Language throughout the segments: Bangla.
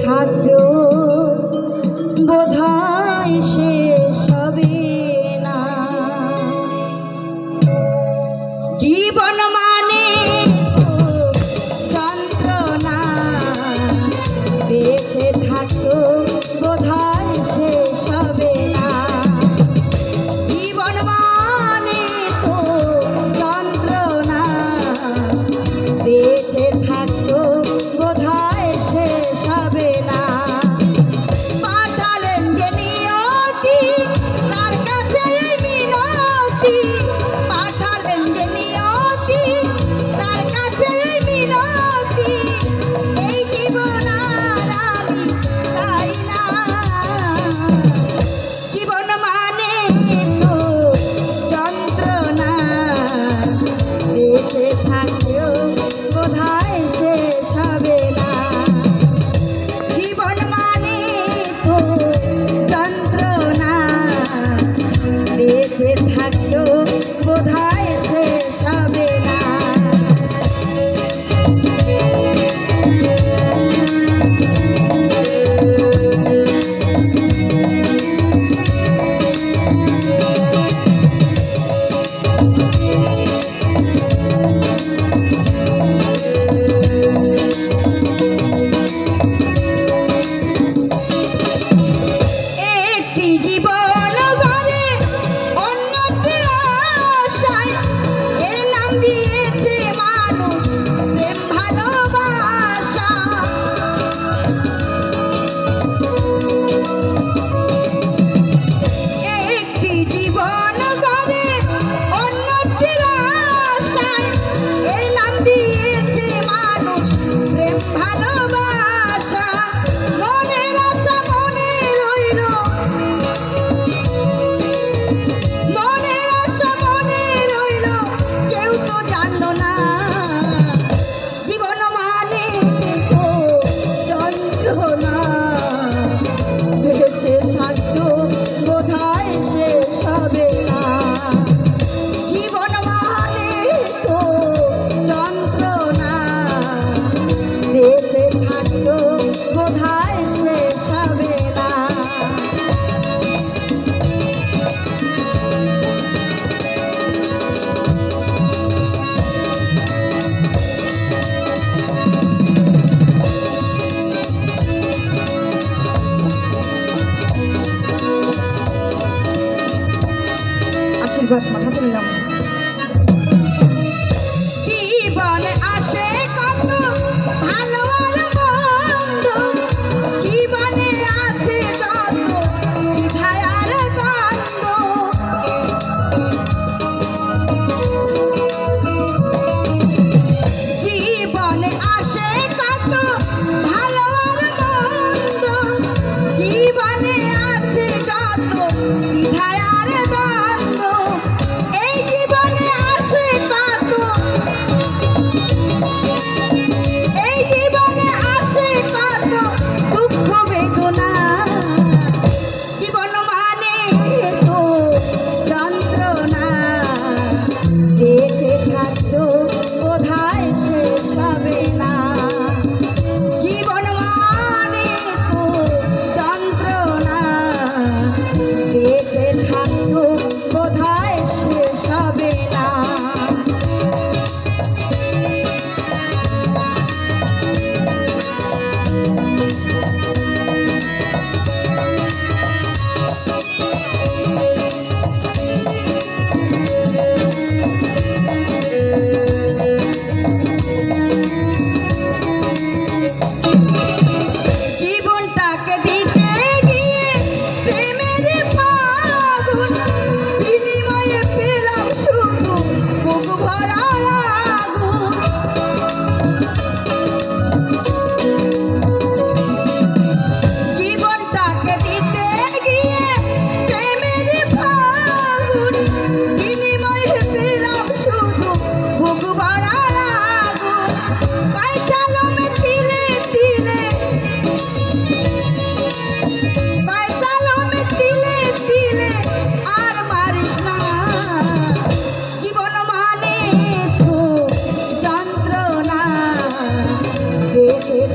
খাদ্য বোধায় সে 说什么，他不能让。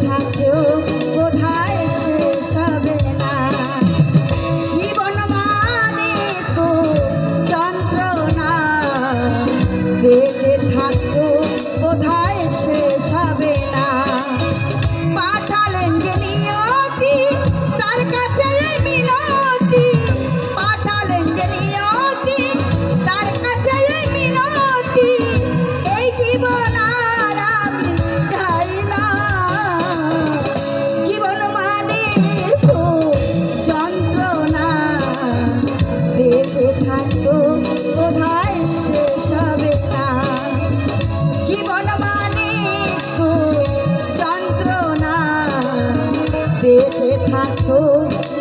have to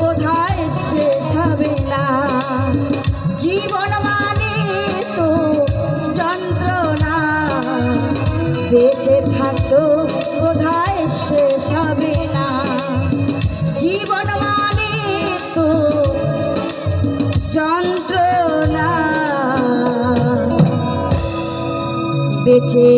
কোথায় শেষ হবে না। জীবন মানে তো যন্ত্রণা। বেঁচে থাকতো কোথায় শেষ হবে না। জীবন মানে তো যন্ত্রণা। বেঁচে